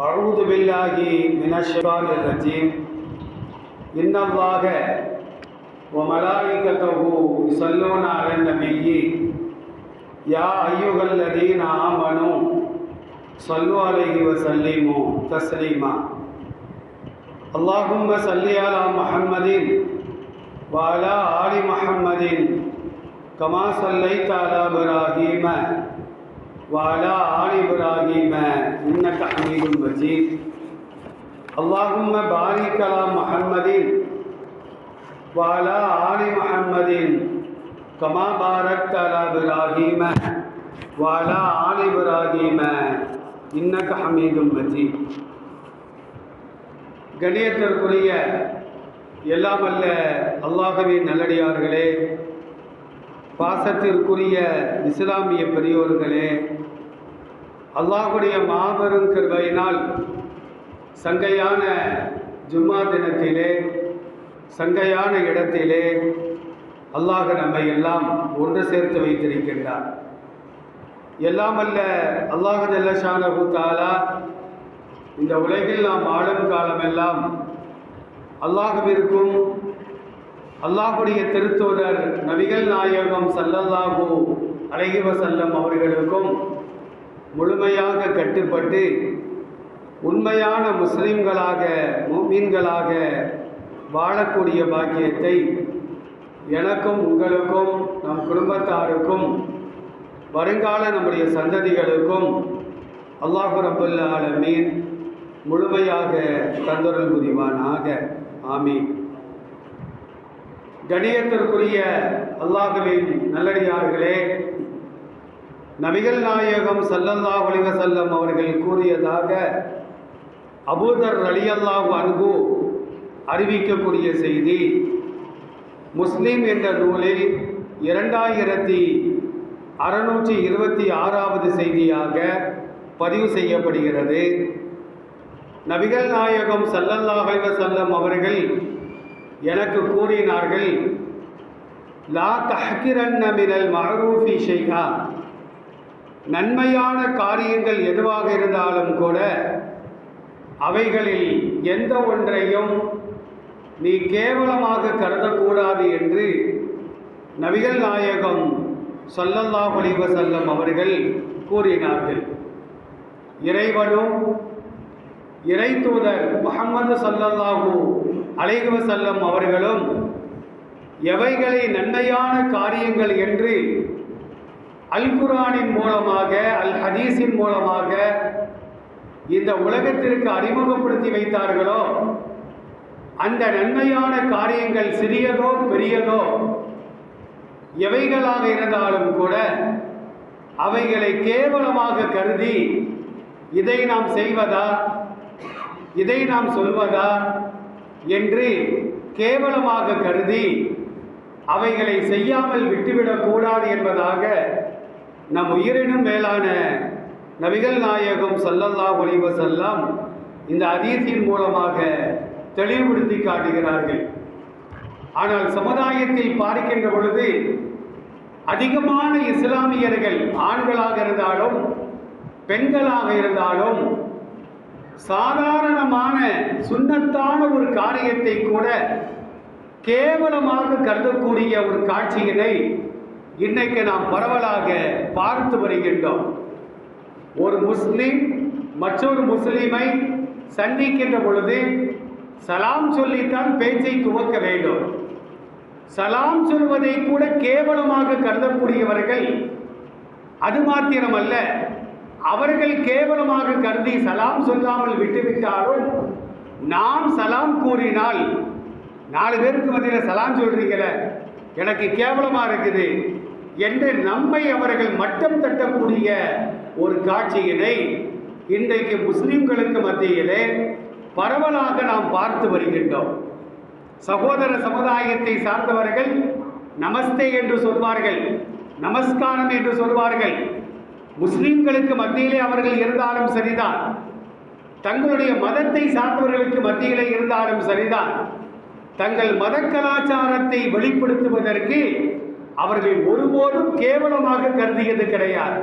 أعوذ بالله من الشيطان الرجيم إن الله وملائكته يصلون على النبي يا أيها الذين آمنوا صلوا عليه وسلموا تسليما اللهم صل على محمد وعلى آل محمد كما صليت على إبراهيم وعلى آل إبراهيم إنك حميد مجيد اللهم بارك على محمد وعلى آل محمد كما باركت على إبراهيم وعلى آل إبراهيم إنك حميد مجيد கணியத்திற்குரிய எல்லாம் அல்ல அல்லாஹவின் நல்லடியார்களே பாசத்திற்குரிய இஸ்லாமிய பெரியோர்களே அல்லாஹுடைய மாபெரும் கருவையினால் சங்கையான ஜும்மா தினத்திலே சங்கையான இடத்திலே அல்லாஹ் நம்மை எல்லாம் ஒன்று சேர்த்து வைத்திருக்கின்றார். எல்லாம் அல்ல அல்லாஹ் ஜல்லஷான தாலா இந்த உலகில் நாம் ஆளும் காலமெல்லாம் அல்லாஹவிற்கும் அல்லாஹுடைய திருத்தூதர் நபிகள் நாயகம் சல்லல்லாஹு அலைஹி வஸல்லம் அவர்களுக்கும் முழுமையாக கட்டுப்பட்டு உண்மையான முஸ்லிம்களாக மீன்களாக வாழக்கூடிய பாக்கியத்தை எனக்கும் உங்களுக்கும் நம் குடும்பத்தாருக்கும் வருங்கால நம்முடைய சந்ததிகளுக்கும் அல்லாஹு ரபுல்ல ஆலமீன் முழுமையாக தந்தொருள் புரிவானாக. ஆமீன். கணியத்திற்குரிய அல்லாஹுவின் நல்லடியார்களே நபிகள் நாயகம் சல்லல்லாஹ் அலிவ செல்லம் அவர்கள் கூறியதாக அபூதர் அலி அல்லாஹு அன்பு அறிவிக்கக்கூடிய செய்தி முஸ்லீம் என்ற நூலில் இரண்டாயிரத்தி அறுநூற்றி இருபத்தி ஆறாவது செய்தியாக பதிவு செய்யப்படுகிறது. நபிகள் நாயகம் சல்லல்லாஹ் அலிவ செல்லம் அவர்கள் எனக்கு கூறினார்கள் லா தஹ்கிரன்ன மினல் மஹரூஃபி ஷைஹா நன்மையான காரியங்கள் எதுவாக இருந்தாலும் கூட அவைகளில் எந்த ஒன்றையும் நீ கேவலமாக கருதக்கூடாது என்று நபிகள் நாயகம் சொல்லல்லா ஒளிவ செல்லம் அவர்கள் கூறினார்கள். இறைவனும் இறை தூதர் முகமது சல்லல்லாஹூ அலைகுவ செல்லும் அவர்களும் எவைகளை நன்மையான காரியங்கள் என்று அல்குரானின் மூலமாக அல் ஹதீஸின் மூலமாக இந்த உலகத்திற்கு அறிமுகப்படுத்தி வைத்தார்களோ? அந்த நன்மையான காரியங்கள் சிறியதோ பெரியதோ எவைகளாக இருந்தாலும் கூட அவைகளை கேவலமாக கருதி இதை நாம் செய்வதா? இதை நாம் சொல்வதா? என்று கேவலமாக கருதி அவைகளை செய்யாமல் விட்டுவிடக்கூடாது என்பதாக நம் உயிரினும் மேலான நபிகள் நாயகம் சல்லல்லா ஒளிவ செல்லாம் இந்த அதீசின் மூலமாக தெளிவுபடுத்தி காட்டுகிறார்கள். ஆனால் சமுதாயத்தில் பார்க்கின்ற பொழுது அதிகமான இஸ்லாமியர்கள் ஆண்களாக இருந்தாலும் பெண்களாக இருந்தாலும் சாதாரணமான சுண்ணத்தான ஒரு காரியத்தை கூட கேவலமாக கருதக்கூடிய ஒரு காட்சியினை இன்னைக்கு நாம் பரவலாக பார்த்து வருகின்றோம். ஒரு முஸ்லீம் மற்றொரு முஸ்லீமை சந்திக்கின்ற பொழுது சலாம் சொல்லித்தான் பேச்சை துவக்க வேண்டும். சலாம் சொல்வதை கூட கேவலமாக கருதக்கூடியவர்கள் அது மாத்திரமல்ல அவர்கள் கேவலமாக கருதி சலாம் சொல்லாமல் விட்டுவிட்டாலும் நாம் சலாம் கூறினால் நாலு பேருக்கு மத்தியில் சலாம் சொல்கிறீங்களே எனக்கு கேவலமாக இருக்குது என்று நம்மை அவர்கள் மட்டம் தட்டக்கூடிய ஒரு காட்சியினை இன்றைக்கு முஸ்லிம்களுக்கு மத்தியிலே பரவலாக நாம் பார்த்து வருகின்றோம். சகோதர சமுதாயத்தை சார்ந்தவர்கள் நமஸ்தே என்று சொல்வார்கள் நமஸ்காரம் என்று சொல்வார்கள் முஸ்லீம்களுக்கு மத்தியிலே அவர்கள் இருந்தாலும் சரிதான். தங்களுடைய மதத்தை சார்ந்தவர்களுக்கு மத்தியிலே இருந்தாலும் சரிதான். தங்கள் மத கலாச்சாரத்தை வெளிப்படுத்துவதற்கு அவர்கள் ஒருபோதும் கேவலமாக கருதியது கிடையாது.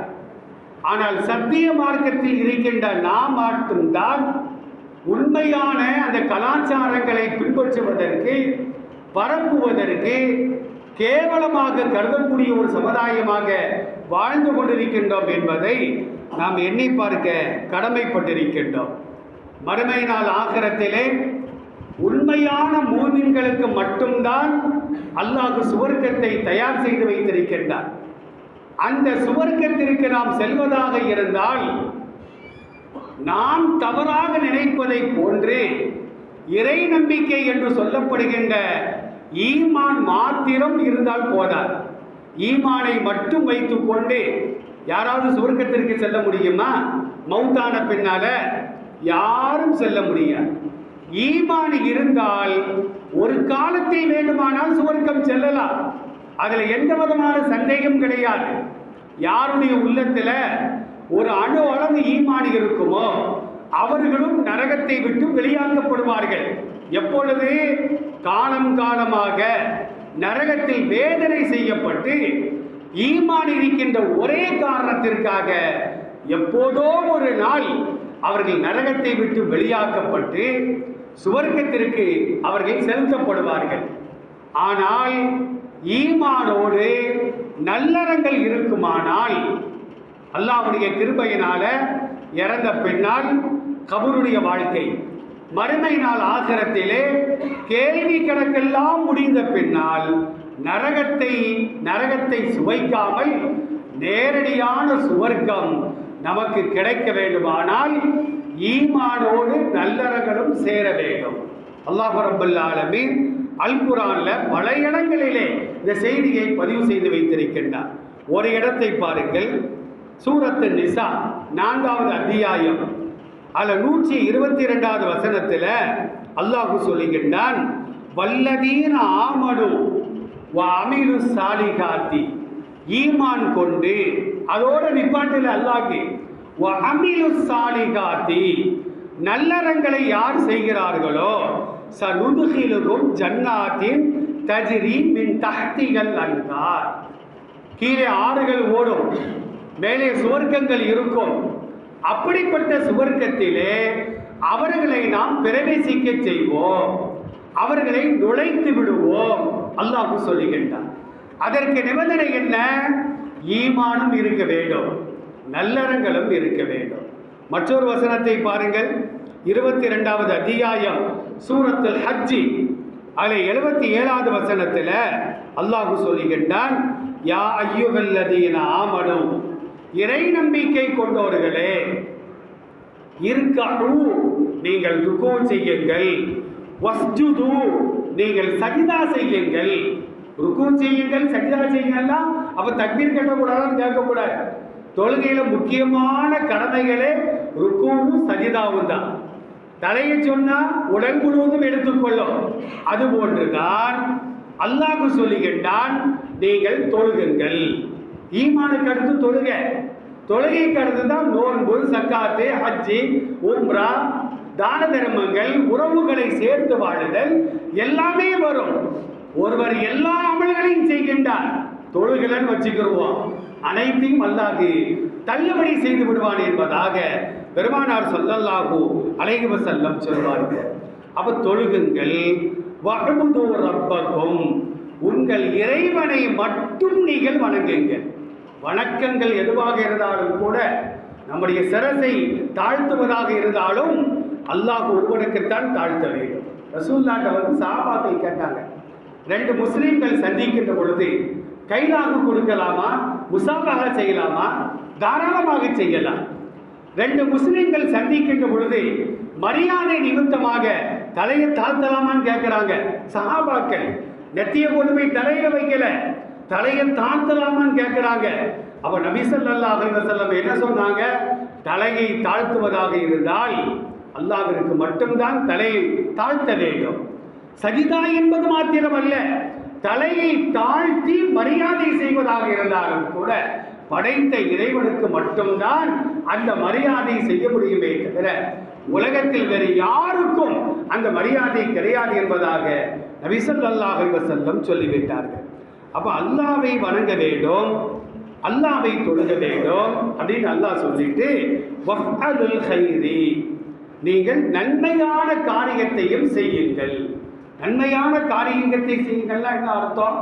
ஆனால் சத்திய மார்க்கத்தில் இருக்கின்ற நாம் மட்டும்தான் உண்மையான அந்த கலாச்சாரங்களை பின்பற்றுவதற்கு பரப்புவதற்கு கேவலமாக கருதக்கூடிய ஒரு சமுதாயமாக வாழ்ந்து கொண்டிருக்கின்றோம் என்பதை நாம் எண்ணி பார்க்க கடமைப்பட்டிருக்கின்றோம். மறுமை நாள் ஆகரத்திலே உண்மையான மூமின்களுக்கு மட்டும்தான் அல்லாஹ் சுவர்க்கத்தை தயார் செய்து வைத்திருக்கின்றார். அந்த சுவர்க்கத்திற்கு நாம் செல்வதாக இருந்தால் நாம் தவறாக நினைப்பதை போன்று இறை நம்பிக்கை என்று சொல்லப்படுகின்ற ஈமான் மாத்திரம் இருந்தால் போதாது. ஈமானை மட்டும் வைத்துக்கொண்டு யாராவது சுவர்க்கத்திற்கு செல்ல முடியுமா? மௌத்தான பின்னால யாரும் செல்ல முடியாது. ஈமான் இருந்தால் ஒரு காலத்தை வேண்டுமானால் சுவர்க்கம் செல்லலாம். அதில் எந்த விதமான சந்தேகம் கிடையாது. யாருடைய உள்ளத்தில் ஒரு அணு அளவு ஈமான் இருக்குமோ அவர்களும் நரகத்தை விட்டு வெளியாக்கப்படுவார்கள். எப்பொழுது? காலம் காலமாக நரகத்தில் வேதனை செய்யப்பட்டு ஈமான் இருக்கின்ற ஒரே காரணத்திற்காக எப்போதோ ஒரு நாள் அவர்கள் நரகத்தை விட்டு வெளியாக்கப்பட்டு சுவர்க்கத்திற்கு அவர்கள் செலுத்தப்படுவார்கள். ஆனால் ஈமானோடு நல்லறங்கள் இருக்குமானால் அல்லாவுடைய கிருபையினால இறந்த பின்னால் கபருடைய வாழ்க்கை மறுமை நாள் ஆசிரத்திலே கேள்வி கணக்கெல்லாம் முடிந்த பின்னால் நரகத்தை நரகத்தை சுவைக்காமல் நேரடியான சுவர்க்கம் நமக்கு கிடைக்க வேண்டுமானால் ஈமானோடு நல்லறங்களும் சேர வேண்டும். அல்லாஹ் ரப்பல் அல் குரான்ல பல இடங்களிலே இந்த செய்தியை பதிவு செய்து வைத்திருக்கின்றார். ஒரு இடத்தை பாருங்கள். சூரத்து நிசா நான்காவது அத்தியாயம். அதில் நூற்றி இருபத்தி ரெண்டாவது வசனத்தில் அல்லாஹு சொல்லுகின்றான் வல்லதீன ஆமனு அமிலு சாலிகாத்தி ஈமான் கொண்டு அதோட நிப்பாட்டில் அல்லாஹ் அமிலு சாலிகாத்தி நல்லறங்களை யார் செய்கிறார்களோ சனுதுகிலுகும் ஜன்னாத்தின் தஜிரி மின் தஹ்திகள் அன்றார் கீழே ஆறுகள் ஓடும் மேலே சுவர்க்கங்கள் இருக்கும். அப்படிப்பட்ட சுவர்க்கத்திலே அவர்களை நாம் பிரவேசிக்க செய்வோம். அவர்களை நுழைத்து விடுவோம். அல்லாஹு சொல்லுகின்றார் அதற்கு நிபந்தனை என்ன? ஈமானும் இருக்க வேண்டும். நல்லறங்களும் இருக்க வேண்டும். மற்றொரு வசனத்தை பாருங்கள். இருபத்தி ரெண்டாவது அத்தியாயம் சூரத்தில் ஹஜ்ஜி அதில் எழுபத்தி ஏழாவது வசனத்தில் அல்லாஹு சொல்லுகின்றான் யா ஐயுகல்லதீன ஆமனும் இறை நம்பிக்கை கொண்டவர்களே இருக்கு நீங்கள் ருக்கு செய்யுங்கள். வஸ்ஜுது நீங்கள் சஜிதா செய்யுங்கள். ருக்கம் செய்யுங்கள் சஜிதா செய்யுங்கள்னா அப்ப தக்பீர் கட்டக்கூடாதுன்னு கேட்கக்கூடாது. தொழுகையில முக்கியமான கடமைகளே ருக்கமும் சஜிதாவும் தான். தலையை சொன்னா உடல் முழுவதும் எடுத்துக்கொள்ளும். அது போன்றுதான் அல்லாஹு சொல்லுகின்றான் நீங்கள் தொழுகுங்கள். ஈமானுக்கு அடுத்து தொழுக. தொழுகைக்கு அடுத்து தான் நோன்பு சக்காத்து ஹஜ்ஜி உம்ரா தான தர்மங்கள் உறவுகளை சேர்த்து வாழுதல் எல்லாமே வரும். ஒருவர் எல்லா அமல்களையும் செய்கின்றார். தொழுகலன்னு வச்சுக்கிடுவோம் அனைத்தையும் அல்லாது தள்ளுபடி செய்து விடுவான் என்பதாக பெருமானார் சொல்லல்லாகோ அலைகுவ செல்லம் சொல்வார்கள். அப்ப தொழுகுங்கள். வஅபுது ரப்பக்கும். உங்கள் இறைவனை மட்டும் நீங்கள் வணங்குங்கள். வணக்கங்கள் எதுவாக இருந்தாலும் கூட நம்முடைய சிரசை தாழ்த்துவதாக இருந்தாலும் அல்லாஹ் ஒருவனுக்குத்தான் தாழ்த்த வேண்டும். ரசூல்லாட்ட வந்து சாபாக்கள் கேட்டாங்க ரெண்டு முஸ்லீம்கள் சந்திக்கின்ற பொழுது கைலாகு கொடுக்கலாமா முசாபாக செய்யலாமா தாராளமாக செய்யலாம். ரெண்டு முஸ்லீம்கள் சந்திக்கின்ற பொழுது மரியாதை நிமித்தமாக தலையை தாழ்த்தலாமான்னு கேட்குறாங்க சஹாபாக்கள். நெத்திய கொண்டு போய் தலையில வைக்கல. தலையை தாழ்த்தலாமான்னு கேட்குறாங்க அப்போ நபி ஸல்லல்லாஹு செல்லம் என்ன சொன்னாங்க? தலையை தாழ்த்துவதாக இருந்தால் அல்லாவிற்கு மட்டும்தான் தலையை தாழ்த்த வேண்டும். சஜிதா என்பது மாத்திரமல்ல தலையை தாழ்த்தி மரியாதை செய்வதாக இருந்தாலும் கூட படைத்த இறைவனுக்கு மட்டும்தான் அந்த மரியாதை செய்ய முடியுமே தவிர உலகத்தில் வேறு யாருக்கும் அந்த மரியாதை கிடையாது என்பதாக நபிசல்லாஹ் செல்லம் சொல்லிவிட்டார்கள். அப்ப அல்லாவை வணங்க வேண்டும். அல்லாவை தொழுக வேண்டும் அப்படின்னு அல்லாஹ் சொல்லிட்டு வஃஅலுல் ஹைரி நீங்கள் நன்மையான காரியத்தையும் செய்யுங்கள். நன்மையான காரியத்தை செய்யுங்கள்னா என்ன அர்த்தம்?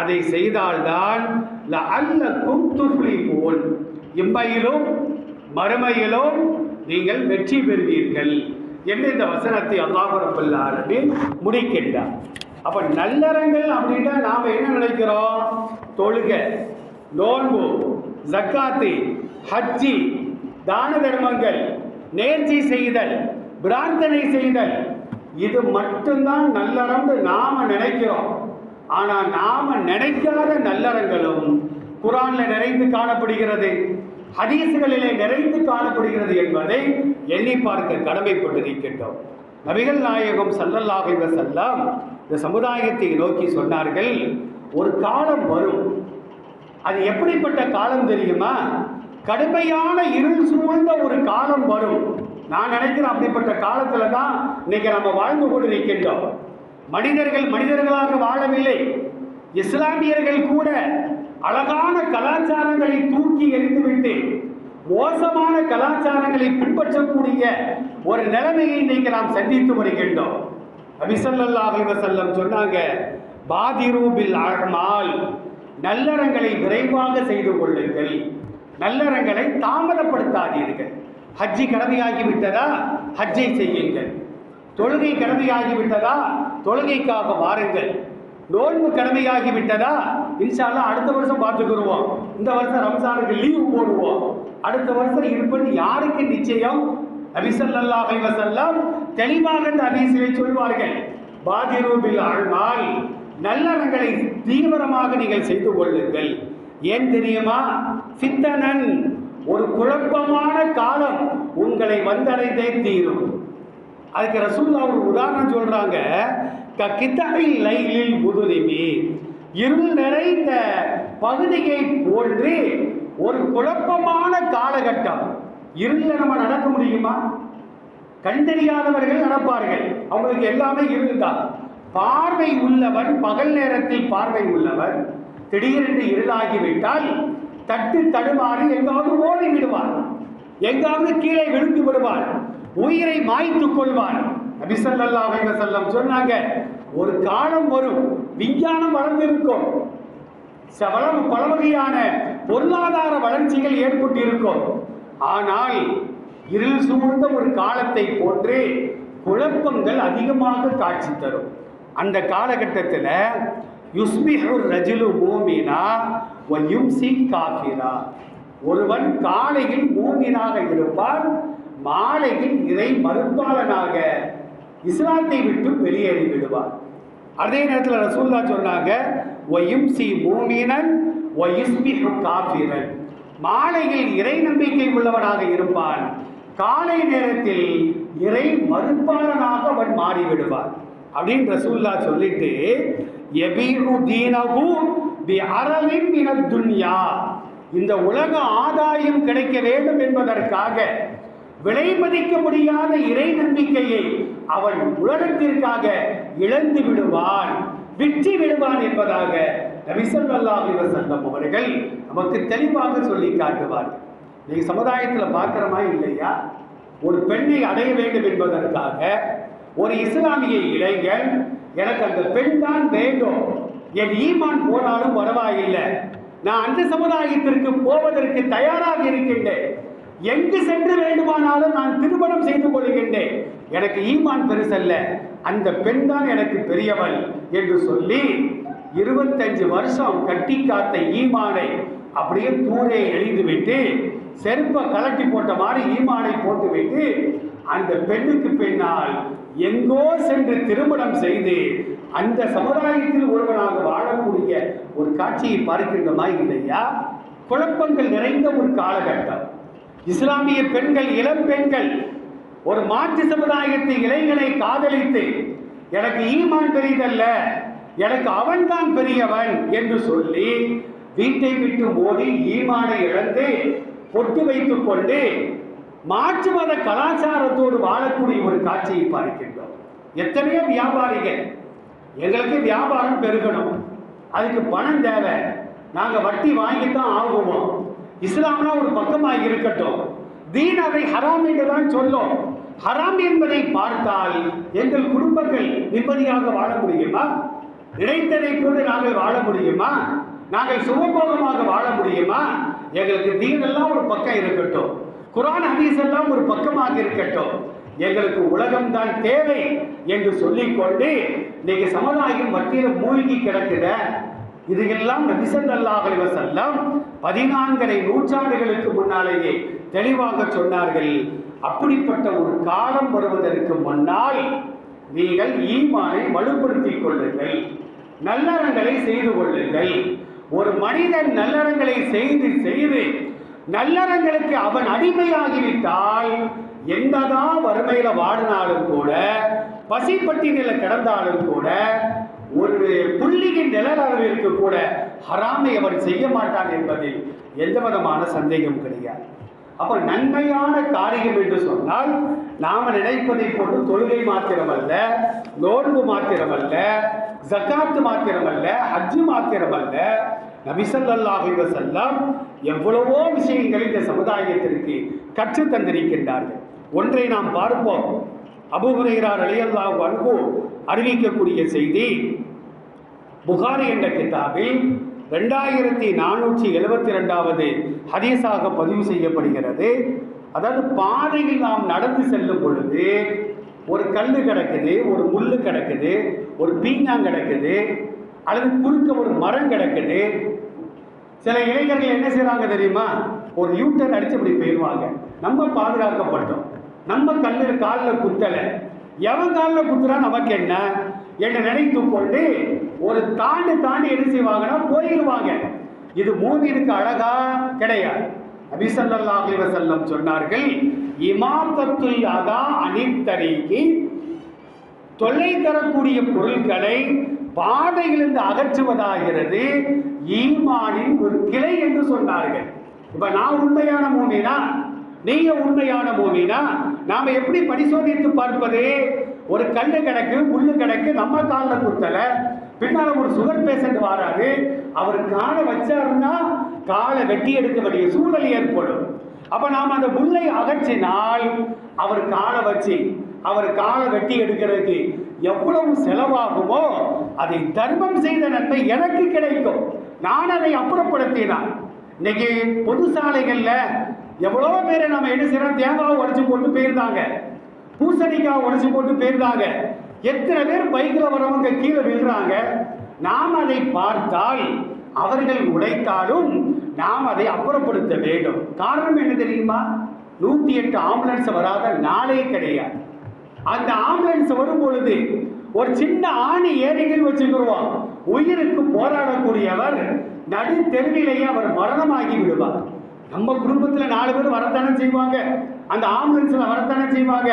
அதை செய்தால்தான் லஅல்லக்கும் போல் இம்மையிலும் மறுமையிலும் நீங்கள் வெற்றி பெறுவீர்கள் என்று இந்த வசனத்தை அல்லாஹ் ரப்பல் முடிக்கின்றார். அப்ப நல்லறங்கள் அப்படின்னா நாம என்ன நினைக்கிறோம்? தொழுகை நோன்பு ஜக்காத்து ஹஜ்ஜி தான தர்மங்கள் நேர்ச்சி செய்தல் பிரார்த்தனை செய்தல். இது மட்டும்தான் நல்லறம்னு நாம நினைக்கிறோம். ஆனா நாம நினைக்காத நல்லறங்களும் குரான்ல நிறைந்து காணப்படுகிறது ஹதீசுகளிலே நிறைந்து காணப்படுகிறது என்பதை எண்ணி பார்க்க கடமைப்பட்டிருக்கின்றோம். நபிகள் நாயகம் ஸல்லல்லாஹு அலைஹி இந்த சமுதாயத்தை நோக்கி சொன்னார்கள் ஒரு காலம் வரும். அது எப்படிப்பட்ட காலம் தெரியுமா? கடுமையான இருள் சூழ்ந்த ஒரு காலம் வரும். நான் நினைக்கிறேன் அப்படிப்பட்ட காலத்துல தான் இன்னைக்கு நம்ம வாழ்ந்து கொண்டிருக்கின்றோம். மனிதர்கள் மனிதர்களாக வாழவில்லை. இஸ்லாமியர்கள் கூட அழகான கலாச்சாரங்களை தூக்கி எறிந்துவிட்டு மோசமான கலாச்சாரங்களை பின்பற்றக்கூடிய ஒரு நிலைமையை இன்னைக்கு நாம் சந்தித்து வருகின்றோம். நபிசல்லாஹ் வசல்லம் சொன்னாங்க பாதிரூபில் பில் நல்லறங்களை விரைவாக செய்து கொள்ளுங்கள். நல்லறங்களை தாமதப்படுத்தாதீர்கள். ஹஜ்ஜி கடமையாகி விட்டதா ஹஜ்ஜை செய்யுங்கள். தொழுகை கடமையாகி விட்டதா தொழுகைக்காக வாருங்கள். நோன்பு கடமையாகி விட்டதா இன்ஷா அடுத்த வருஷம் பார்த்துக்கிடுவோம் இந்த வருஷம் ரம்ஜானுக்கு லீவு போடுவோம். அடுத்த வருஷம் இருப்பது யாருக்கு நிச்சயம்? நபிசல்லாஹ் அலைஹி தெளிவாக இந்த ஹதீஸிலே சொல்வார்கள் பாதிரூபில் பில் நல்லறங்களை தீவிரமாக நீங்கள் செய்து கொள்ளுங்கள். ஏன் தெரியுமா? சித்தனன் ஒரு குழப்பமான காலம் உங்களை வந்தடைந்தே தீரும். அதுக்கு ரசூல்லா ஒரு உதாரணம் சொல்றாங்க க லைலில் முதுரிமி இருள் நிறைந்த பகுதியை போன்று ஒரு குழப்பமான காலகட்டம் இருள்ல நம்ம நடக்க முடியுமா? கண் தெரியாதவர்கள் நடப்பார்கள். அவங்களுக்கு எல்லாமே இருந்துதான் பார்வை உள்ளவன் பகல் நேரத்தில் பார்வை உள்ளவன் திடீரென்று இருளாகிவிட்டால் தட்டு தடுமாறி எங்காவது ஓடி விடுவான். எங்காவது கீழே விழுந்து விடுவான். உயிரை மாய்த்துக் கொள்வார் நபிசல்லா செல்லம் சொன்னாங்க ஒரு காலம் வரும் விஞ்ஞானம் வளர்ந்திருக்கும். பல பல வகையான பொருளாதார வளர்ச்சிகள் ஏற்பட்டிருக்கும். ஆனால் இருள் சூழ்ந்த ஒரு காலத்தை போன்று குழப்பங்கள் அதிகமாக காட்சி தரும். அந்த காலகட்டத்தில் யுஸ்மிஹுர் ரஜிலு மூமினா வயும்சி காஃபிரா. ஒருவன் காலையில் மூமினாக இருப்பான் மாலையில் இறை மறுப்பாளனாக இஸ்லாத்தை விட்டு வெளியேறி விடுவார் அதே நேரத்தில் ரசூல்லா சொன்னாங்க ஒயும் சி மூமினன் ஒயுஸ்மிஹு காஃபிரன். மாலையில் இறை நம்பிக்கை உள்ளவனாக இருப்பான். காலை நேரத்தில் இறை மறுப்பாளனாக அவன் மாறிவிடுவான். அப்படின்னு ரசூல்லா சொல்லிட்டு எபீரு தீனகு பி அரவின் இன துன்யா. இந்த உலக ஆதாயம் கிடைக்க வேண்டும் என்பதற்காக விலை மதிக்க முடியாத இறை நம்பிக்கையை அவன் உலகத்திற்காக இழந்து விடுவான் வெற்றி விடுவான் என்பதாக நபிசல்லாஹ் வசல்லம் அவர்கள் நமக்கு தெளிவாக சொல்லி காட்டுவார்கள் நீங்கள் சமுதாயத்தில் பார்க்குறமா இல்லையா? ஒரு பெண்ணை அடைய வேண்டும் என்பதற்காக ஒரு இஸ்லாமிய இளைஞன் எனக்கு அந்த பெண் தான் வேண்டும். என் ஈமான் போனாலும் பரவாயில்லை. நான் அந்த சமுதாயத்திற்கு போவதற்கு தயாராக இருக்கின்றேன். எங்கு சென்று வேண்டுமானாலும் நான் திருமணம் செய்து கொள்கின்றேன். எனக்கு ஈமான் பெருசல்ல. அந்த பெண் தான் எனக்கு பெரியவள் என்று சொல்லி இருபத்தஞ்சு வருஷம் கட்டி காத்த ஈமானை அப்படியே தூரே எழிந்துவிட்டு செருப்பை கலட்டி போட்ட மாதிரி ஈமானை போட்டுவிட்டு அந்த பெண்ணுக்கு பின்னால் எங்கோ சென்று திருமணம் செய்து அந்த சமுதாயத்தில் ஒருவனாக வாழக்கூடிய ஒரு காட்சியை பார்க்கின்றமா இல்லையா? குழப்பங்கள் நிறைந்த ஒரு காலகட்டம். இஸ்லாமிய பெண்கள் இளம் பெண்கள் ஒரு மாற்று சமுதாயத்தை இளைஞனை காதலித்து எனக்கு ஈமான் பெரியதல்ல எனக்கு அவன்தான் பெரியவன் என்று சொல்லி வீட்டை விட்டு ஓடி ஈமானை இழந்து பொட்டு வைத்துக் கொண்டு மாற்று மத கலாச்சாரத்தோடு வாழக்கூடிய ஒரு காட்சியை பார்க்கின்றோம். எத்தனையோ வியாபாரிகள் எங்களுக்கு வியாபாரம் பெருகணும் அதுக்கு பணம் தேவை நாங்கள் வட்டி வாங்கித்தான் ஆகுவோம். இஸ்லாம்னா ஒரு பக்கமாக இருக்கட்டும். தீன் அதை ஹராம் என்று தான் சொல்லும். ஹராம் என்பதை பார்த்தால் எங்கள் குடும்பங்கள் நிம்மதியாக வாழ முடியுமா? நினைத்ததை கொண்டு நாங்கள் வாழ முடியுமா? நாங்கள் சுகபோகமாக வாழ முடியுமா? எங்களுக்கு தீனெல்லாம் ஒரு பக்கம் இருக்கட்டும். குரான் ஹதீஸ் எல்லாம் ஒரு பக்கமாக இருக்கட்டும். எங்களுக்கு உலகம் தான் தேவை என்று சொல்லிக்கொண்டு இன்னைக்கு சமுதாயம் மத்தியில் மூழ்கி கிடக்குத. இதையெல்லாம் நபிசல்லாஹ் அலைஹி வஸல்லம் பதினான்கரை நூற்றாண்டுகளுக்கு முன்னாலேயே தெளிவாக சொன்னார்கள். அப்படிப்பட்ட ஒரு காலம் வருவதற்கு முன்னால் நீங்கள் ஈமானை வலுப்படுத்திக் கொள்ளுங்கள். நல்லறங்களை செய்து கொள்ளுங்கள். ஒரு மனிதன் நல்லறங்களை செய்து செய்து நல்லறங்களுக்கு அவன் அடிமையாகிவிட்டால் என்னதான் வறுமையில வாடினாலும் கூட பசிப்பட்டினில கிடந்தாலும் கூட ஒரு புள்ளியின் நிலவரவிற்கு கூட ஹராமை அவன் செய்ய மாட்டான் என்பதில் எந்த விதமான சந்தேகம் கிடையாது. அப்ப நன்மையான காரியம் என்று சொன்னால் நாம நினைப்பதை போன்று தொழுகை மாத்திரமல்ல நோன்பு மாத்திரமல்ல ஜக்காத்து மாத்திரமல்ல ஹஜ்ஜு மாத்திரமல்ல நபிசல்லாஹிவ செல்லாம் எவ்வளவோ விஷயங்களை இந்த சமுதாயத்திற்கு கற்று தந்திருக்கின்றார்கள் ஒன்றை நாம் பார்ப்போம். அபுஹுரைரார் அலியல்லாஹு அன்பு அறிவிக்கக்கூடிய செய்தி புகாரி என்ற கிதாபில் ரெண்டாயிரத்தி நானூற்றி எழுபத்தி ரெண்டாவது ஹதீஸாக பதிவு செய்யப்படுகிறது. அதாவது பாதையில் நாம் நடந்து செல்லும் பொழுது ஒரு கல் கிடக்குது ஒரு முள்ளு கிடக்குது ஒரு பீங்கான் கிடக்குது அல்லது குறுக்க ஒரு மரம் கிடக்குது. சில இளைஞர்கள் என்ன செய்கிறாங்க தெரியுமா? ஒரு யூட்டர் அடித்து இப்படி போயிடுவாங்க நம்ம பாதுகாக்கப்பட்டோம். நம்ம கல்லில் காலில் குத்தலை. எவன் காலில் குத்துறா? நமக்கு என்ன? என்று நினைத்து கொண்டு ஒரு தாண்டு தாண்டி என்ன செய்வாங்கன்னா போயிடுவாங்க. இது மூவினுக்கு அழகா கிடையாது. நபிசல்லாஹ் அலைஹி சொன்னார்கள் இமாத்தத்துல் அதா அனித்தரிக்கு தொல்லை தரக்கூடிய பொருட்களை பாதையிலிருந்து அகற்றுவதாகிறது. ஈமானின் ஒரு கிளை என்று சொன்னார்கள். இப்ப நான் உண்மையான மூமினா? நீங்க உண்மையான பூமினா நாம எப்படி பரிசோதித்து பார்ப்பது? ஒரு கல்லு கிடக்கு புல்லு கிடக்கு நம்ம காலில் குத்தல பின்னால ஒரு சுகர் பேஷண்ட் வராது அவர் காலை வச்சாருன்னா காலை வெட்டி எடுக்க வேண்டிய சூழல் ஏற்படும். அப்ப நாம் அந்த புல்லை அகற்றினால் அவர் காலை வச்சு அவர் காலை வெட்டி எடுக்கிறதுக்கு எவ்வளவு செலவாகுமோ அதை தர்மம் செய்த நன்மை எனக்கு கிடைக்கும். நான் அதை அப்புறப்படுத்தினான் இன்னைக்கு பொது சாலைகள்ல எவ்வளோ பேரை நம்ம என்ன செய்யறோம்? தேங்காவை உடைச்சு போட்டு போயிருந்தாங்க. பூசணிக்காய் உடைச்சு போட்டு போயிருந்தாங்க. எத்தனை பேர் பைக்கில் வரவங்க கீழே விழுறாங்க? நாம் அதை பார்த்தால் அவர்கள் உடைத்தாலும் நாம் அதை அப்புறப்படுத்த வேண்டும். காரணம் என்ன தெரியுமா? நூற்றி எட்டு ஆம்புலன்ஸ் வராத நாளே கிடையாது. அந்த ஆம்புலன்ஸ் வரும் பொழுது ஒரு சின்ன ஆணி ஏறிகள் வச்சுக்கிடுவோம் உயிருக்கு போராடக்கூடியவர் நடு தெருவிலேயே அவர் மரணமாகி விடுவார். நம்ம குடும்பத்தில் நாலு பேர் வரத்தானே செய்வாங்க. அந்த ஆம்புலன்ஸில் வரத்தானே செய்வாங்க.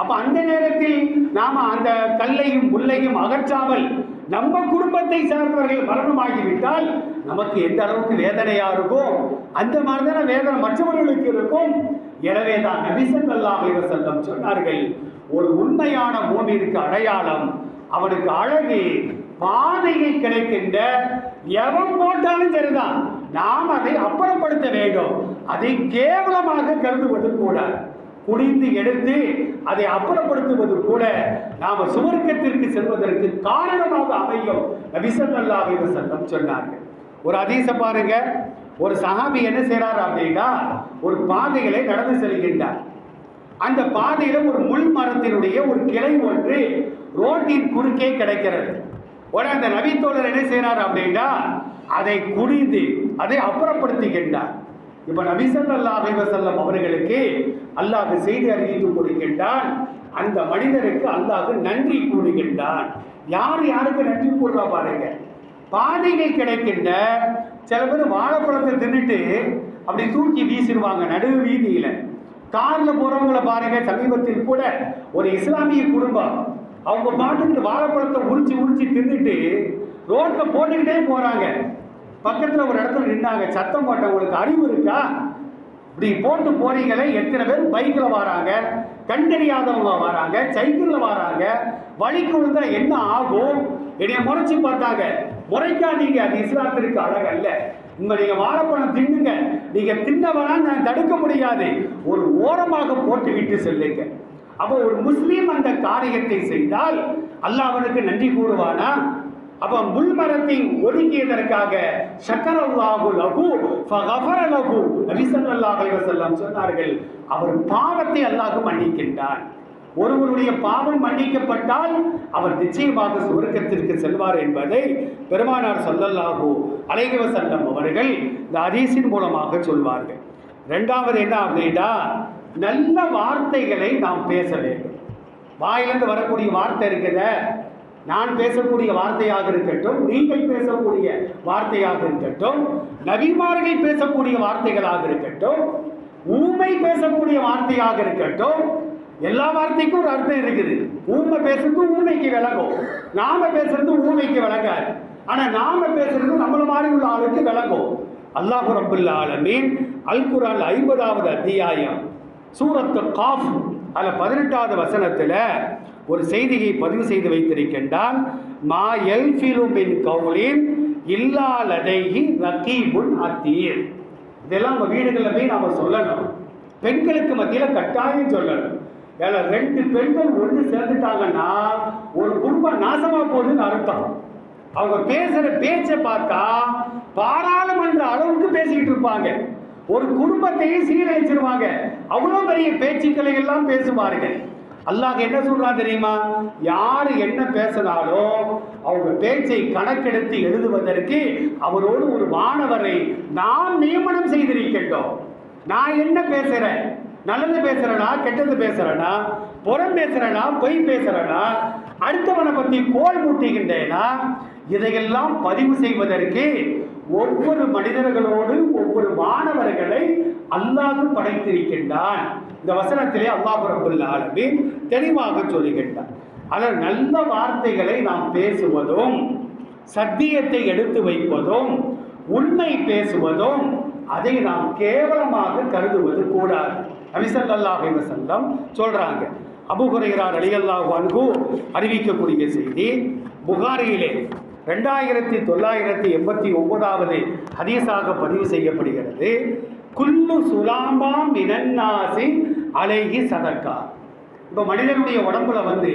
அப்போ அந்த நேரத்தில் நாம் அந்த கல்லையும் முல்லையும் அகற்றாமல் நம்ம குடும்பத்தை சார்ந்தவர்கள் மரணமாகிவிட்டால் நமக்கு எந்த அளவுக்கு வேதனையா இருக்கும் அந்த மாதிரிதான வேதனை மற்றவர்களுக்கு இருக்கும். எனவே தான் நபிசன் அலைஹி செல்லம் சொன்னார்கள் ஒரு உண்மையான மூமிற்கு அடையாளம் அவனுக்கு அழகு பாதையில் கிடைக்கின்ற எவன் போட்டாலும் சரிதான். நாம் அதை அப்புறப்படுத்த வேண்டும். அதை கேவலமாக கருதுவது கூட. குடித்து எடுத்து அதை அப்புறப்படுத்துவது கூட நாம சுவர்க்கத்திற்கு செல்வதற்கு காரணமாக அமையும். நபிசல்லாஹ் அலைஹி சொன்னார்கள். ஒரு அதீச பாருங்க. ஒரு சஹாபி என்ன செய்கிறார் அப்படின்னா ஒரு பாதைகளை நடந்து செல்கின்றார். அந்த பாதையில ஒரு முள் மரத்தினுடைய ஒரு கிளை ஒன்று ரோட்டின் குறுக்கே கிடைக்கிறது. உடனே அந்த நவித்தோழர் என்ன செய்கிறார் அப்படின்னா அதை குடிந்து அதை அப்புறப்படுத்துகின்றார். இப்ப நபிசல் ஸல்லல்லாஹு அலைஹி அவர்களுக்கு அல்லாஹ் செய்தி அறிவித்து கொடுக்கின்றான். அந்த மனிதருக்கு அல்லாஹ் நன்றி கூறுகின்றான். யார் யாருக்கு நன்றி கூறுறா பாருங்க. பாதைகள் கிடைக்கின்ற சில பேர் வாழைப்பழத்தை தின்னுட்டு அப்படி தூக்கி வீசிடுவாங்க நடு வீதியில. கார்ல போறவங்களை பாருங்க சமீபத்தில் கூட ஒரு இஸ்லாமிய குடும்பம் அவங்க பாட்டுக்கு வாழைப்பழத்தை உரிச்சு உரிச்சு தின்னுட்டு ரோட்ல போட்டுக்கிட்டே போறாங்க. பக்கத்தில் ஒரு இடத்துல நின்னாங்க. சத்தம் போட்டவங்களுக்கு அறிவு இருக்கா? இப்படி போட்டு போறீங்களே. எத்தனை பேர் பைக்கில் வராங்க? கண்டறியாதவங்க வராங்க. சைக்கிளில் வராங்க. வழிக்கு விழுந்தா என்ன ஆகும்? என்னைய முறைச்சி பார்த்தாங்க. முறைக்காதீங்க அது இஸ்லாத்திற்கு அழகல்ல. உங்க நீங்க வாழைப்பழம் தின்னுங்க. நீங்க தின்னவனா நான் தடுக்க முடியாது. ஒரு ஓரமாக போட்டு விட்டு செல்லுங்க. அப்போ ஒரு முஸ்லீம் அந்த காரியத்தை செய்தால் அல்லாஹ் அவனுக்கு நன்றி கூறுவானா? அப்ப முள்மரத்தை ஒதுக்கியதற்காக சக்கரல்லாஹு லகு ஃபகஃபர லகு நபி ஸல்லல்லாஹு அலைஹி வஸல்லம் சொன்னார்கள் அவர் பாவத்தை அல்லாஹ் மன்னிக்கின்றான் ஒருவருடைய பாவம் மன்னிக்கப்பட்டால் அவர் நிச்சயமாக சுவர்க்கத்திற்கு செல்வார் என்பதை பெருமானார் ஸல்லல்லாஹு அலைஹி வஸல்லம் அவர்கள் இந்த ஹதீஸின் மூலமாக சொல்வார்கள். ரெண்டாவது என்ன அப்படின்னா நல்ல வார்த்தைகளை நாம் பேச வேண்டும். வாயிலிருந்து வரக்கூடிய வார்த்தை இருக்குதே நான் பேசக்கூடிய வார்த்தையாக இருக்கட்டும் நீங்கள் பேசக்கூடிய வார்த்தையாக இருக்கட்டும் நபிமார்கள் பேசக்கூடிய வார்த்தைகளாக இருக்கட்டும் ஊமை பேசக்கூடிய வார்த்தையாக இருக்கட்டும் எல்லா வார்த்தைக்கும் ஒரு அர்த்தம் இருக்குது. ஊமை பேசுறது ஊமைக்கு விளங்கும். நாம பேசுறது ஊமைக்கு விளங்காது. ஆனா நாம பேசுறது நம்மள மாதிரி உள்ள ஆளுக்கு விளங்கும். அல்லாஹு ரபுல்லா அலமீன் அல் குரான் ஐம்பதாவது அத்தியாயம் சூரத்து காஃப் அதில் பதினெட்டாவது வசனத்தில் ஒரு செய்தியை பதிவு செய்து வைத்திருக்கின்றான் மா எல்ஃபிலு மின் கவுலின் இல்லாலதைஹி ரகீபுன் அத்தீர். இதெல்லாம் நம்ம வீடுகளில் போய் நாம் சொல்லணும். பெண்களுக்கு மத்தியில் கட்டாயம் சொல்லணும். ஏன்னா ரெண்டு பெண்கள் ஒன்று சேர்ந்துட்டாங்கன்னா ஒரு குடும்பம் நாசமாக போகுதுன்னு அர்த்தம். அவங்க பேசுகிற பேச்சை பார்த்தா பாராளுமன்ற அளவுக்கு பேசிக்கிட்டு இருப்பாங்க. ஒரு குடும்பத்தையே சீரழிச்சிருவாங்க. அவ்வளோ பெரிய பேச்சுக்களை எல்லாம் பேசுவார்கள். அல்லாஹ் என்ன சொல்றான் தெரியுமா? யார் என்ன பேசினாலும் அவங்க பேச்சை கணக்கெடுத்து எழுதுவதற்கு அவரோடு ஒரு மாணவரை நாம் நியமனம் செய்திருக்கின்றோம். நான் என்ன பேசுறேன்? நல்லது பேசுறேனா? கெட்டது பேசுறேனா? புறம் பேசுறேனா? பொய் பேசுறேனா? அடுத்தவனை பத்தி கோல் மூட்டுகின்றேனா? இதையெல்லாம் பதிவு செய்வதற்கு ஒவ்வொரு மனிதர்களோடு ஒவ்வொரு மாணவர்களை அல்லாஹும் படைத்திருக்கின்றான். இந்த வசனத்திலே அல்லாஹ் ரபுல் ஆலமீன் தெளிவாக சொல்லுகின்றான் ஆனால் நல்ல வார்த்தைகளை நாம் பேசுவதும் சத்தியத்தை எடுத்து வைப்பதும் உண்மை பேசுவதும் அதை நாம் கேவலமாக கருதுவது கூடாது. நபிசல்லாஹ் வசல்லம் சொல்றாங்க. அபு ஹுரைரார் அலியல்லாஹு அறிவிக்கக்கூடிய செய்தி புகாரியிலே ரெண்டாயிரத்தி தொள்ளாயிரத்தி எண்பத்தி ஒன்பதாவது ஹதீஸாக பதிவு செய்யப்படுகிறது. குல்லு சுலாம்பாம் மினன்னாசி அழகி சதக்கா. இப்போ மனிதனுடைய உடம்புல வந்து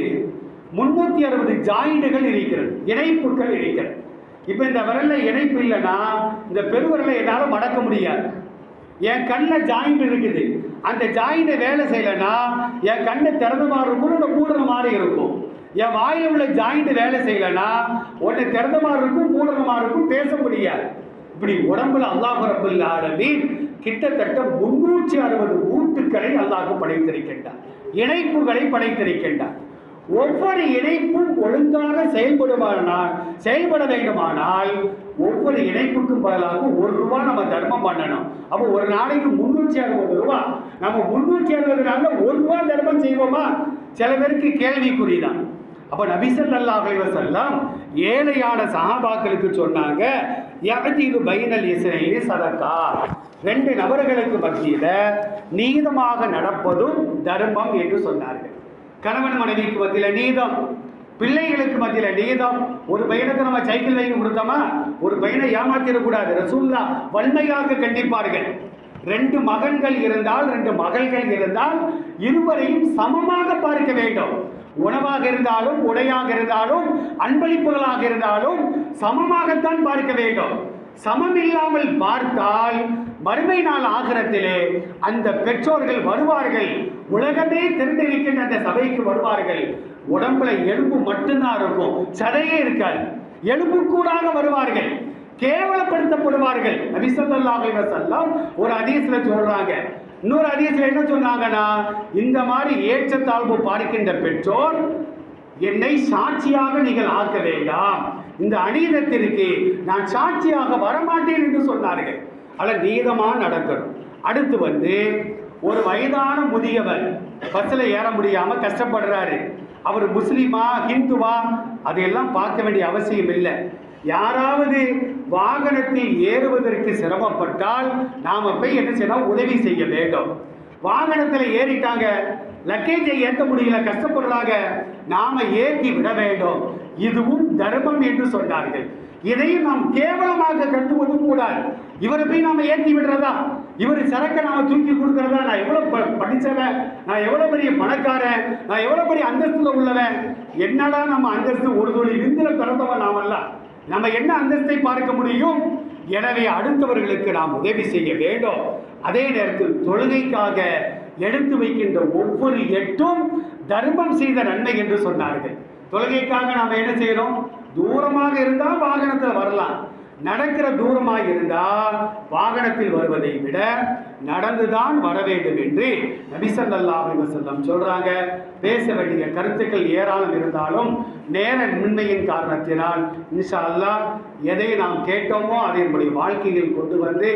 முன்னூற்றி அறுபது ஜாயிண்டுகள் இருக்கிறது இணைப்புகள் இருக்கிறது. இப்போ இந்த விரலில் இணைப்பு இல்லைன்னா இந்த பெருவிரலை என்னால் மடக்க முடியாது. என் கண்ணில் ஜாயிண்ட் இருக்குது. அந்த ஜாயிண்டை வேலை செய்யலைன்னா என் கண்ணை திறந்த மாதிரி இருக்கும் இல்லை மூடுற மாதிரி இருக்கும். என் வாயில் உள்ள ஜாயிண்ட் வேலை செய்யலைன்னா ஒன்று திறந்த மாதிரி இருக்கும் மூடுற மாதிரி இருக்கும் பேச முடியாது. இப்படி உடம்புல அல்லாஹ் ரபுல் ஆலமீன் கிட்டத்தட்ட முன்னூற்றி அறுபது ஊட்டுக்களை அல்லாஹ் படைத்திருக்கின்றார் இணைப்புகளை படைத்திருக்கின்றார் ஒவ்வொரு இணைப்பும் ஒழுங்காக செயல்படுமானால் செயல்பட வேண்டுமானால் ஒவ்வொரு இணைப்புக்கும் பதிலாக ஒரு ரூபா நம்ம தர்மம் பண்ணணும். அப்போ ஒரு நாளைக்கு முன்னூற்றி அறுபது ரூபா. நம்ம முன்னூற்றி அறுபது நாளில் ஒரு ரூபா தர்மம் செய்வோமா? சில பேருக்கு கேள்விக்குறிதான். அப்ப நபிசல்லாஹ் செல்லாம் ஏழையான சஹாபாக்களுக்கு சொன்னாங்க யகதீது பைனல் இஸ்ரைனி சதக்கா. ரெண்டு நபர்களுக்கு மத்தியில நீதமாக நடப்பதும் தர்மம் என்று சொன்னார்கள். கணவன் மனைவிக்கு மத்தியில் நீதம் பிள்ளைகளுக்கு மத்தியில் நீதம். ஒரு பையனுக்கு நம்ம சைக்கிள் வாங்கி கொடுத்தோமா? ஒரு பையனை ஏமாத்திடக்கூடாது ரசூல்லா வன்மையாக கண்டிப்பார்கள். ரெண்டு மகன்கள் இருந்தால் ரெண்டு மகள்கள் இருந்தால் இருவரையும் சமமாக பார்க்க வேண்டும். உணவாக இருந்தாலும் உடையாக இருந்தாலும் அன்பளிப்புகளாக இருந்தாலும் சமமாகத்தான் பார்க்க வேண்டும். சமம் இல்லாமல் பார்த்தால் மறுமை நாள் ஆகிறத்திலே அந்த பெற்றோர்கள் வருவார்கள். உலகமே திரண்டிருக்கின்ற அந்த சபைக்கு வருவார்கள். உடம்புல எலும்பு மட்டும்தான் இருக்கும். சதையே இருக்காது. எலும்பு கூடாக வருவார்கள். கேவலப்படுத்தப்படுவார்கள். நபி ஒரு ஹதீஸ்ல சொல்றாங்க. இன்னொரு ஹதீஸ்ல என்ன சொன்னாங்கன்னா இந்த மாதிரி ஏற்றத்தாழ்வு பார்க்கின்ற பெற்றோர் என்னை சாட்சியாக நீங்கள் ஆக்க வேண்டாம். இந்த அநீதத்திற்கு நான் சாட்சியாக வரமாட்டேன் என்று சொன்னார்கள். அல்ல நீதமாக நடக்கணும். அடுத்து வந்து ஒரு வயதான முதியவர் பஸ்ஸில் ஏற முடியாமல் கஷ்டப்படுறாரு. அவர் முஸ்லீமா ஹிந்துவா அதையெல்லாம் பார்க்க வேண்டிய அவசியம் இல்லை. யாராவது வாகனத்தில் ஏறுவதற்கு சிரமப்பட்டால் நாம் போய் என்ன செய்யணும்? உதவி செய்ய வேண்டும். வாகனத்தில் ஏறிட்டாங்க. லக்கேஜை ஏற்ற முடியல கஷ்டப்படுறாங்க. நாம் ஏற்றி விட வேண்டும். இதுவும் தர்மம் என்று சொன்னார்கள். இதையும் நாம் கேவலமாக கருதுவது கூடாது. இவரை போய் நாம ஏற்றி விடுறதா? இவர் சரக்கை நாம தூக்கி கொடுக்கறதா? நான் எவ்வளவு ப- நான் எவ்வளவு பெரிய பணக்காரன் நான் எவ்வளவு பெரிய அந்தஸ்துல உள்ளவன்? என்னடா நம்ம அந்தஸ்து ஒரு தொழில் விந்தில பிறந்தவன் நாமல்ல? நம்ம என்ன அந்தஸ்தை பார்க்க முடியும்? எனவே அடுத்தவர்களுக்கு நாம் உதவி செய்ய வேண்டும். அதே நேரத்தில் தொழுகைக்காக எடுத்து வைக்கின்ற ஒவ்வொரு எட்டும் தர்மம் செய்த நன்மை என்று சொன்னார்கள். தொழுகைக்காக நாம் என்ன செய்கிறோம் தூரமாக இருந்தால் வாகனத்தில் வரலாம். நடக்கிற தூரமாக இருந்தால் வாகனத்தில் வருவதை விட நடந்துதான் வர வேண்டும் என்று நபிசல்லா செல்லம் சொல்றாங்க. பேச வேண்டிய கருத்துக்கள் ஏராளம் இருந்தாலும் நேர மின்மையின் காரணத்தினால் இன்ஷா அல்லாஹ் எதை நாம் கேட்டோமோ அதை நம்முடைய வாழ்க்கையில் கொண்டு வந்து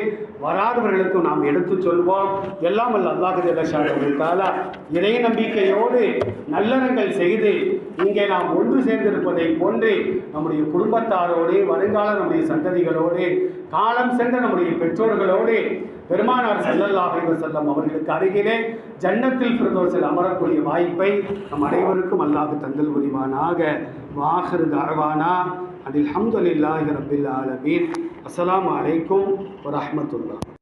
வராதவர்களுக்கும் நாம் எடுத்து சொல்வோம். எல்லாம் அல்ல அல்லாஹு தாலா இறை நம்பிக்கையோடு நல்லறங்கள் செய்து இங்கே நாம் ஒன்று சேர்ந்திருப்பதை போன்று நம்முடைய குடும்பத்தாரோடு வருங்கால நம்முடைய சந்ததிகளோடு காலம் சென்ற நம்முடைய பெற்றோர்களோடு பெருமானார் செல்லல்லாஹிவ செல்லம் அவர்களுக்கு அருகிலே ஜன்னத்தில் பிரதோசில் அமரக்கூடிய வாய்ப்பை நம் அனைவருக்கும் அல்லாஹ் தந்தல் புரிவானாக. வாஹிரு தாழ்வானா அதில் ஹம்துல்லாஹி ரபில் ஆலமீன். அஸ்லாம் அலைக்கும் வரமத்துல்லா